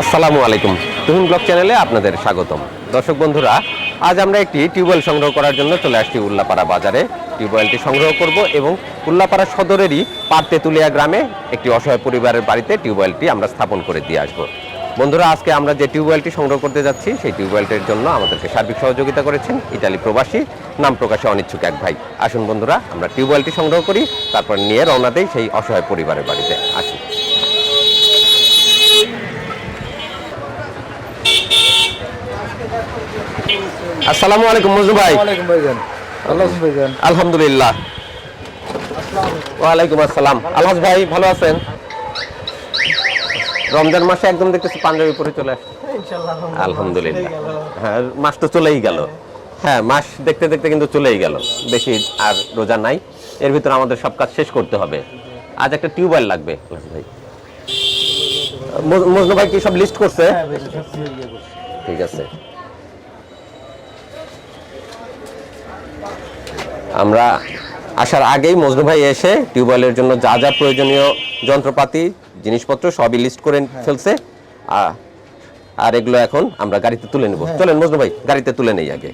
আসসালামু আলাইকুম। তুহিন ব্লগ চ্যানেলে আপনাদের স্বাগতম। দর্শক বন্ধুরা, আজ আমরা একটি টিউবওয়েল সংগ্রহ করার জন্য চলে আসছি উল্লাপাড়া বাজারে। টিউবওয়েলটি সংগ্রহ করব এবং উল্লাপাড়া সদরেরই পারতেতুলিয়া গ্রামে একটি অসহায় পরিবারের বাড়িতে টিউবওয়েলটি আমরা স্থাপন করে দিয়ে আসব। বন্ধুরা, আজকে আমরা যে টিউবওয়েলটি সংগ্রহ করতে যাচ্ছি, সেই টিউবওয়েলটির জন্য আমাদেরকে সার্বিক সহযোগিতা করেছেন ইটালি প্রবাসী, নাম প্রকাশে অনিচ্ছুক এক ভাই। আসুন বন্ধুরা, আমরা টিউবওয়েলটি সংগ্রহ করি, তারপর নিয়ে রওনা দেই সেই অসহায় পরিবারের বাড়িতে। আসি। আসসালামু আলাইকুম মজনু ভাই। আলহামদুলিল্লাহ। ওয়ালাইকুম আসসালাম। আলহাজ ভাই ভালো আছেন? রমজান মাসে একদম দেখতেছি পাঞ্জাবি পরে চলে আসছে। আলহামদুলিল্লাহ। হ্যাঁ মাস তো চলেই গেল। হ্যাঁ মাস দেখতে দেখতে কিন্তু চলেই গেল। বেশি আর রোজা নাই। এর ভিতরে আমাদের সব কাজ শেষ করতে হবে। আজ একটা টিউবওয়েল লাগবে ভাই। মজনু ভাই কি সব লিস্ট করছে? হ্যাঁ করছি। ঠিক আছে। আমরা আসার আগেই মজনু ভাই এসে টিউবওয়েলের জন্য যা যা প্রয়োজনীয় যন্ত্রপাতি জিনিসপত্র সবই লিস্ট করে ফেলছে। আর এগুলো এখন আমরা গাড়িতে তুলে নেব। চলেন মজনু ভাই গাড়িতে তুলে নেই আগে।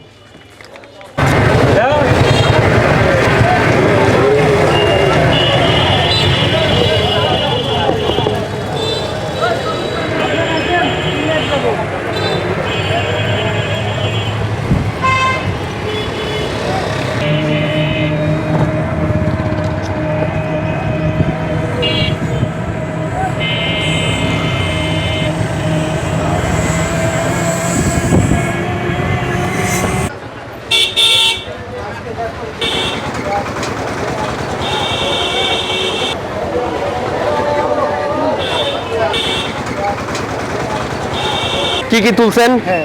কি তুলছেন? হ্যাঁ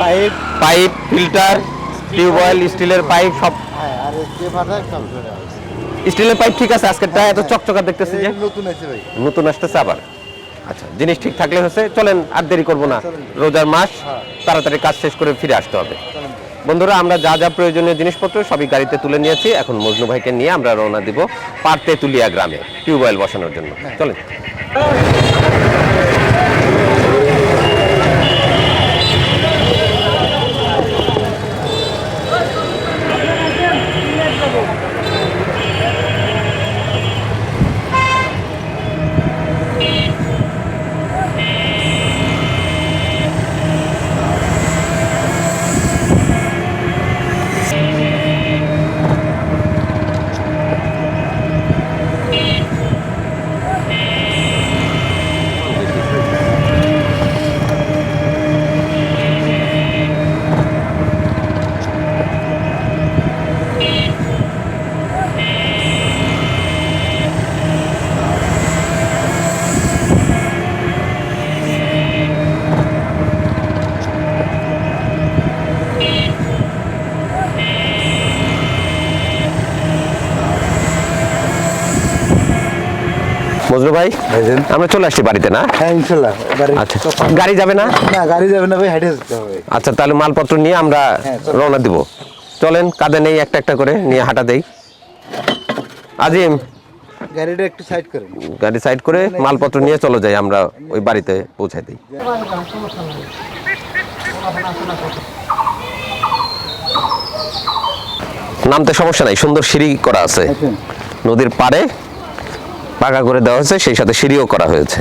পাইপ। পাইপ ফিল্টার টিউবওয়েল স্টিলের পাইপ সব। হ্যাঁ। স্টিলের পাইপ ঠিক আছে আজকেরটা এত চকচকা দেখতেছি যে। নতুন আছে ভাই। নতুন আসতেছে আবার। আচ্ছা জিনিস ঠিক থাকলে হচ্ছে চলেন আর দেরি করব না। রোজার মাস হ্যাঁ। তাড়াতাড়ি কাজ শেষ করে ফিরে আসতে হবে। বন্ধুরা আমরা যা যা প্রয়োজনীয় জিনিসপত্র সবই গাড়িতে তুলে নিয়েছি। এখন মজনু ভাইকে নিয়ে আমরা রওনা দিব তুলিয়া গ্রামে টিউবওয়েল বসানোর জন্য। চলেন। ভাই? আমরা চলে আসছি বাড়িতে না? হ্যাঁ ইনশাল্লাহ। আচ্ছা। গাড়ি যাবে না? না গাড়ি যাবে না ভাই হেঁটে যেতে হবে। আচ্ছা তাহলে মালপত্র নিয়ে আমরা হ্যাঁ, রওনা দিব। চলেন কাঁধে নেই একটা একটা করে নিয়ে হাঁটা দেই। আজিম। গাড়িটা একটু সাইড করেন। গাড়ি সাইড করে মালপত্র নিয়ে চলে যাই আমরা ওই বাড়িতে পৌঁছাই দিই। নামতে সমস্যা নাই সুন্দর সিঁড়ি করা আছে। নদীর পাড়ে পাকা করে দেওয়া হয়েছে সেই সাথে সিঁড়িও করা হয়েছে।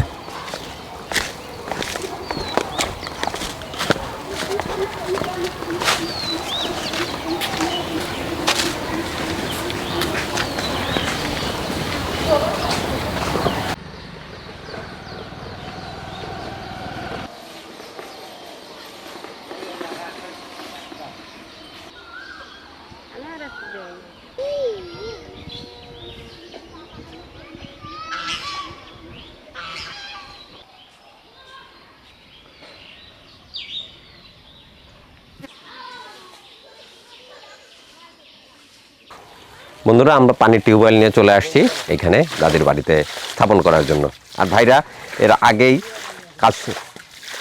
বন্ধুরা আমরা পানির টিউবওয়েল নিয়ে চলে আসছি এখানে দাদির বাড়িতে স্থাপন করার জন্য। আর ভাইরা এর আগেই কাজ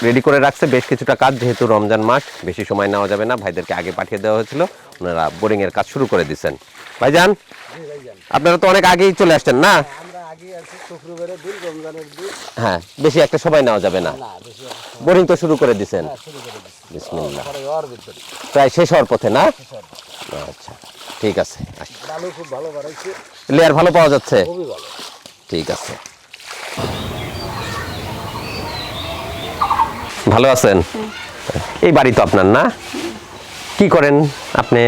রেডি করে রাখছে বেশ কিছুটা কাজ যেহেতু রমজান মাস বেশি সময় নেওয়া যাবে না ভাইদেরকে আগে পাঠিয়ে দেওয়া হয়েছিল ওনারা বোরিং এর কাজ শুরু করে দিচ্ছেন। ভাইজান আপনারা তো অনেক আগেই চলে আসছেন না? হ্যাঁ বেশি একটা সময় নেওয়া যাবে না। বোরিং তো শুরু করে দিছেন না, শুরু করে দিচ্ছি বিসমিল্লাহ। পরে ওর ভিতরে প্রায় শেষ হওয়ার পথে না? আচ্ছা ঠিক আছে। ভালো খুব ভালো বাড়াইছে লেয়ার ভালো পাওয়া যাচ্ছে? খুবই ভালো। ঠিক আছে। ভালো আছেন? এই বাড়ি তো আপনার না? কি করেন আপনি?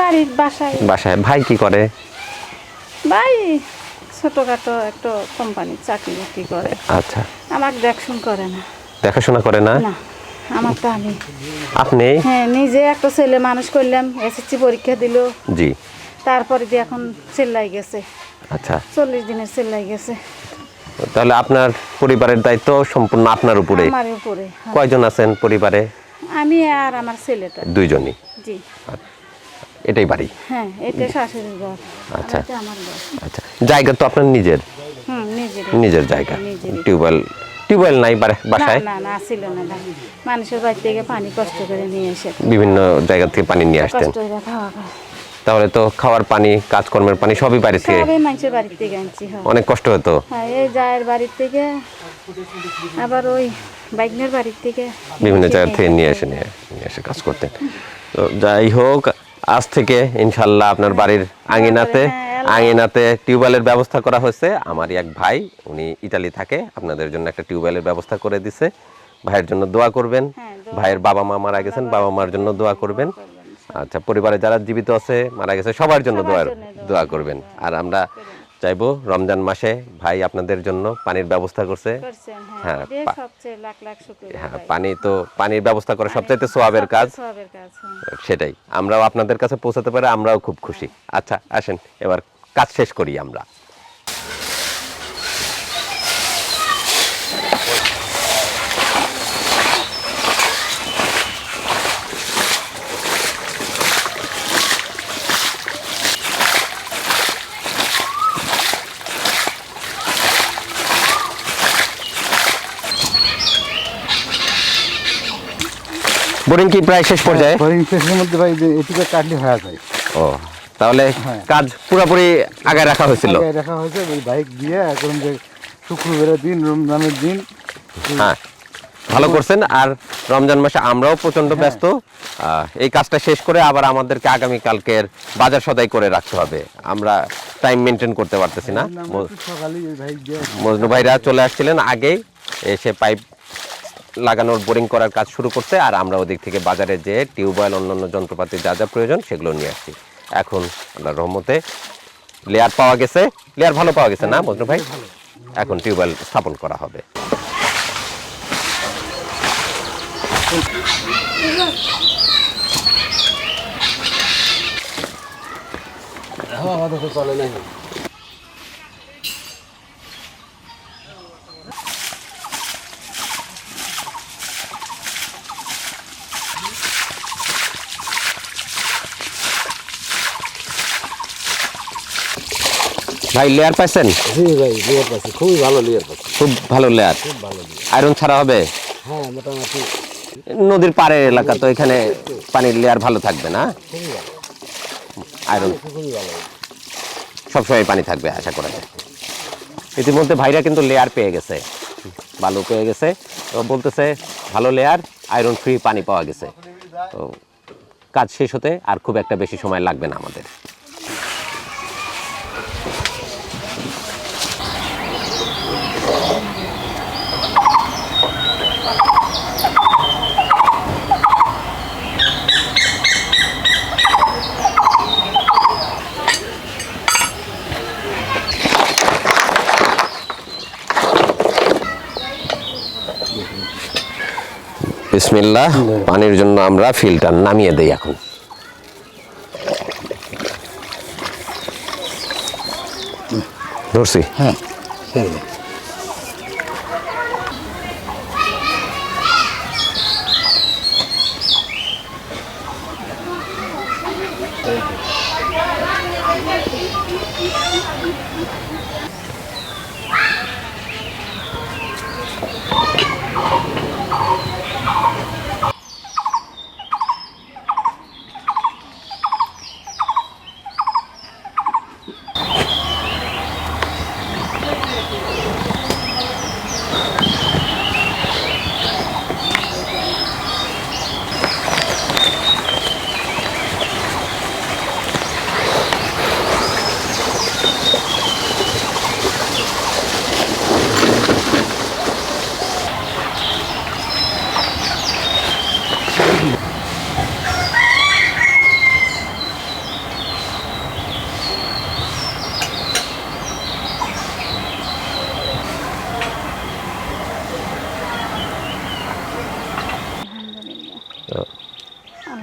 বাড়ির বাসায়। বাসায় ভাই কি করে? ভাই ছোটখাটো একটা কোম্পানি চাকরি বাকরি করে। আচ্ছা। আমাকে দেখাশোনা করে না। দেখাশোনা করে না? না। আমার তো আমি। আপনি? হ্যাঁ নিজে একটা ছেলে মানুষ করলাম এসএসসি পরীক্ষা দিল। জি। তারপরে দিয়ে এখন চেল্লাই গেছে। আচ্ছা। চল্লিশ দিনের চেল্লাই গেছে। তাহলে আপনার পরিবারের দায়িত্ব সম্পূর্ণ আপনার উপরে। আমার উপরে হ্যাঁ। কয়জন আছেন পরিবারে? আমি আর আমার ছেলেটা। দুইজনই? জি। এটাই বাড়ি? হ্যাঁ এটা শাশুড়ির ঘর। আর আচ্ছা। এটা আমার ঘর। আচ্ছা। জায়গা তো আপনার নিজের? হুম নিজের নিজের জায়গা। টিউবওয়েল টিউবওয়েল নাই বাড়া- বাসায়? না না ছিল না। মানুষের বাড়ি থেকে পানি কষ্ট করে নিয়ে এসে বিভিন্ন জায়গা থেকে পানি নিয়ে আসতেন। কষ্ট করে খাওয়া খাওয়া তাহলে তো খাওয়ার পানি কাজকর্মের পানি সবই বাড়ি থেকে? সবাই মানুষের বাড়ির থেকে আনছি হ্যাঁ। অনেক কষ্ট হতো? হ্যাঁ এই জায়ের বাড়ির থেকে আবার ওই বাইকনের বাড়ির থেকে বিভিন্ন জায়গা থেকে নিয়ে এসে নিয়ে নিয়ে এসে কাজ করতেন। তো যাই হোক আজ থেকে ইনশাল্লাহ আপনার বাড়ির আঙিনাতে হ্যাঁ, আঙিনাতে টিউবওয়েলের ব্যবস্থা করা হয়েছে। আমারই এক ভাই উনি ইটালি থাকে আপনাদের জন্য একটা টিউবওয়েলের ব্যবস্থা করে দিছে। ভাইয়ের জন্য দোয়া করবেন। হ্যাঁ, ভাইয়ের বাবা মা মারা গেছেন বাবা মার জন্য দোয়া করবেন। আচ্ছা পরিবারে যারা জীবিত আছে মারা গেছে সবার জন্য দোয়া দোয়া করবেন। আর আমরা চাইব রমজান মাসে ভাই আপনাদের জন্য পানির ব্যবস্থা করছে। হ্যাঁ হ্যাঁ, হ্যাঁ পানি তো পানির ব্যবস্থা করা সবচাইতে সোয়াবের কাজ। হ্যাঁ। সেটাই। আমরাও আপনাদের কাছে পৌঁছাতে পারে আমরাও খুব খুশি। আচ্ছা আসেন এবার কাজ শেষ করি আমরা। বোরিং কি প্রায় শেষ পর্যায়ে? বোরিং শেষের মধ্যে ভাই এটুকু কাটলে হয়ে যায়। ও তাহলে হ্যাঁ। কাজ পুরোপুরি আগে রাখা হয়েছিল। আগে রাখা হয়েছে ওই বাইক দিয়ে এখন যে শুক্রবারের দিন রমজানের দিন হ্যাঁ ভালো করছেন। আর রমজান মাসে আমরাও প্রচণ্ড হ্যাঁ। ব্যস্ত। এই কাজটা শেষ করে আবার আমাদেরকে আগামী কালকের বাজার সদাই করে রাখতে হবে। আমরা টাইম মেনটেন করতে পারতেছি না। মজনু ভাইরা চলে আসছিলেন আগেই। এসে পাইপ লাগানোর বোরিং করার কাজ শুরু করতে আর আমরা ওদিক থেকে বাজারে যে টিউবওয়েল অন্যান্য যন্ত্রপাতি যা যা প্রয়োজন সেগুলো নিয়ে আসছি। এখন আমরা রহমতে লেয়ার পাওয়া গেছে। লেয়ার ভালো পাওয়া গেছে না মজনু ভাই? এখন টিউবওয়েল স্থাপন করা হবে। আমাদের তো চলে নাই। ভাই লেয়ার পাইছেন? জি ভাই লিয়ার পাচ্ছি খুবই ভালো লেয়ার পাচ্ছি খুব ভালো লেয়ার খুব ভালো আয়রন ছাড়া হবে? হ্যাঁ মোটামুটি। নদীর পাড়ের এলাকা তো এখানে পানির লেয়ার ভালো থাকবে না? আয়রন ভালো। সবসময় পানি থাকবে আশা করা যায়। ইতিমধ্যে ভাইরা কিন্তু লেয়ার পেয়ে গেছে। বালু পেয়ে গেছে। তো বলতেছে ভালো লেয়ার আয়রন ফ্রি পানি পাওয়া গেছে। তো কাজ শেষ হতে আর খুব একটা বেশি সময় লাগবে না আমাদের। বিসমিল্লাহ পানির জন্য আমরা ফিল্টার নামিয়ে দেই এখন। ধরছি? হ্যাঁ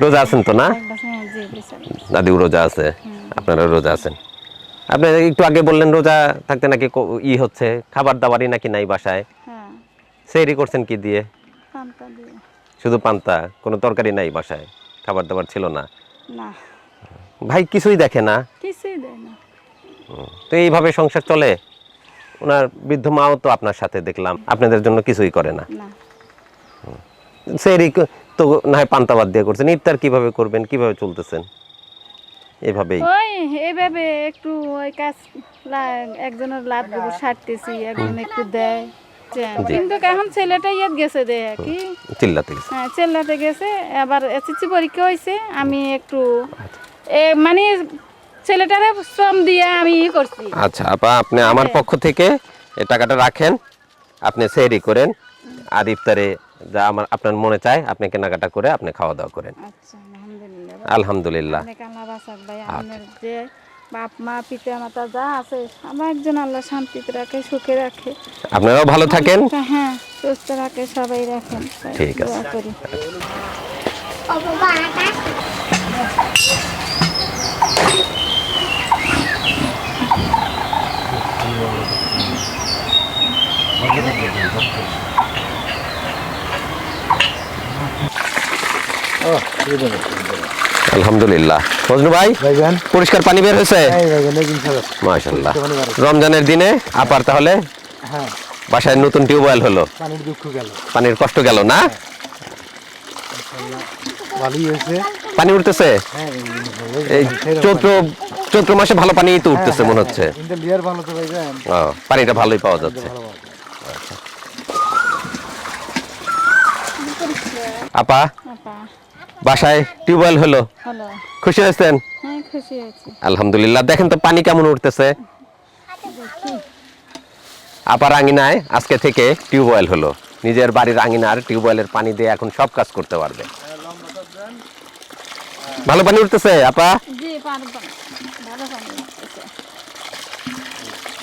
রোজা আছেন তো না? জি বিচার দাদিও রোজা আছে? আপনারা রোজা আছেন? আপনি একটু আগে বললেন রোজা থাকতে নাকি ই হচ্ছে খাবার দাবারই নাকি নাই বাসায়? হ্যাঁ। সেইরি করছেন কি দিয়ে? শুধু পান্তা? কোনো তরকারি নাই বাসায়? খাবার দাবার ছিল না? ভাই কিছুই দেখে না? তো এইভাবে সংসার চলে? ওনার বৃদ্ধ মাও তো আপনার সাথে দেখলাম। আপনাদের জন্য কিছুই করে না। ক- তো না হয় পান্তা বাদ দিয়ে করছেন। ইফতার কীভাবে করবেন কীভাবে চলতেছেন? এভাবেই। ওই এইভাবে একটু ওই কাজ একজনের লাভ দেবো সারতেছি একজন একটু দেয় কিন্তু এখন ছেলেটা ইয়াত গেছে দে কি? চিল্লাতে গেছে। হ্যাঁ চেল্লাতে গেছে আবার এসএসসি পরীক্ষা হয়েছে আমি একটু এ মানে ছেলেটারে শ্রম দিয়ে আমি ই করছি। আচ্ছা আপা আপনি আমার পক্ষ থেকে এই টাকাটা রাখেন আপনি সেহরি করেন আর ইফতারে যা আমার আপনার মনে চায় আপনি কেনাকাটা করে আপনি খাওয়া দাওয়া করেন। আচ্ছা আলহামদুলিল্লাহ। আলহামদুলিল্লাহ। অনেক আল্লাহ বাসাক ভাই? আচ্ছা। আপনার যে বাপ মা পিতা মাতা যা আছে আমার একজন আল্লাহ শান্তিতে রাখে সুখে রাখে। আপনারাও ভালো থাকেন। হ্যাঁ সুস্থ রাখে সবাই রাখেন। ঠিক আছে ও এই দেখো আলহামদুলিল্লাহ। ভাই পরিষ্কার পানি বের হয়েছে? হলো। মাশাল্লাহ। রমজানের দিনে আপার তাহলে হ্যাঁ। বাসায় নতুন টিউবওয়েল হলো। পানির দুঃখ গেল। পানির কষ্ট গেল না? ভালোই হয়েছে। পানি উঠতেছে? হ্যাঁ এই চৈত্র চৈত্র মাসে ভালো পানি তো উঠতেছে মনে হচ্ছে। হ্যাঁ, পানিটা ভালোই পাওয়া যাচ্ছে। আপা আপা বাসায় টিউবওয়েল হলো। হলো। খুশি হয়েছেন? হ্যাঁ খুশি আছি আলহামদুলিল্লাহ। দেখেন তো পানি কেমন উঠতেছে। আপার আঙিনায় আজকে থেকে টিউবওয়েল হলো। নিজের বাড়ির আঙিনার টিউবওয়েলের পানি দিয়ে এখন সব কাজ করতে পারবে। ভালো পানি উঠতেছে আপা।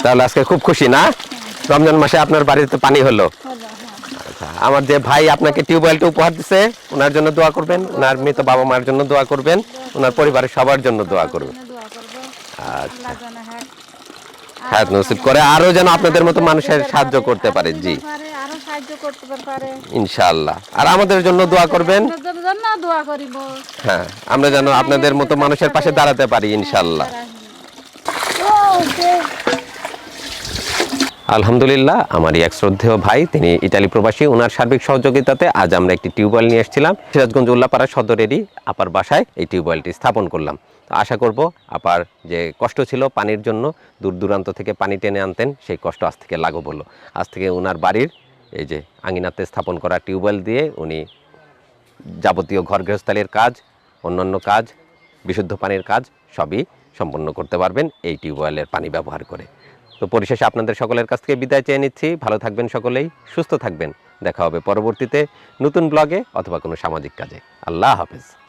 তাহলে আজকে খুব খুশি না? রমজান মাসে আপনার বাড়িতে পানি হলো। আমার যে ভাই আপনাকে টিউবওয়েলটা উপহার দিছে, ওনার জন্য দোয়া করবেন। ওনার মৃত বাবা মার জন্য দোয়া করবেন। ওনার পরিবারের সবার জন্য দোয়া করবেন। আচ্ছা। হ্যাঁ হায়াত নসিব করে আরও যেন আপনাদের মতো মানুষের সাহায্য করতে পারে। জি। পারে আরও আমাদের জন্য দোয়া করবেন। হ্যাঁ আমরা যেন আপনাদের মতো মানুষের পাশে দাঁড়াতে পারি ইনশাআল্লাহ। আলহামদুলিল্লাহ, আমারই এক শ্রদ্ধেয় ভাই, তিনি ইটালি প্রবাসী, ওনার সার্বিক সহযোগিতাতে আজ আমরা একটি টিউবওয়েল নিয়ে এসেছিলাম। সিরাজগঞ্জ উল্লাপাড়া সদরেরই আপার বাসায় এই টিউবওয়েলটি স্থাপন করলাম। তো আশা করব আপার যে কষ্ট ছিল পানির জন্য, দূর দূরান্ত থেকে পানি টেনে আনতেন, সেই কষ্ট আজ থেকে লাঘব হলো আজ থেকে ওনার বাড়ির এই যে আঙিনাতে স্থাপন করা টিউবওয়েল দিয়ে উনি যাবতীয় ঘর গৃহস্থালির কাজ, অন্যান্য কাজ, বিশুদ্ধ পানির কাজ সবই সম্পন্ন করতে পারবেন এই টিউবওয়েলের পানি ব্যবহার করে। তো পরিশেষে আপনাদের সকলের কাছ থেকে বিদায় চেয়ে নিচ্ছি। ভালো থাকবেন সকলেই, সুস্থ থাকবেন। দেখা হবে পরবর্তীতে নতুন ব্লগে অথবা কোনো সামাজিক কাজে। আল্লাহ হাফেজ।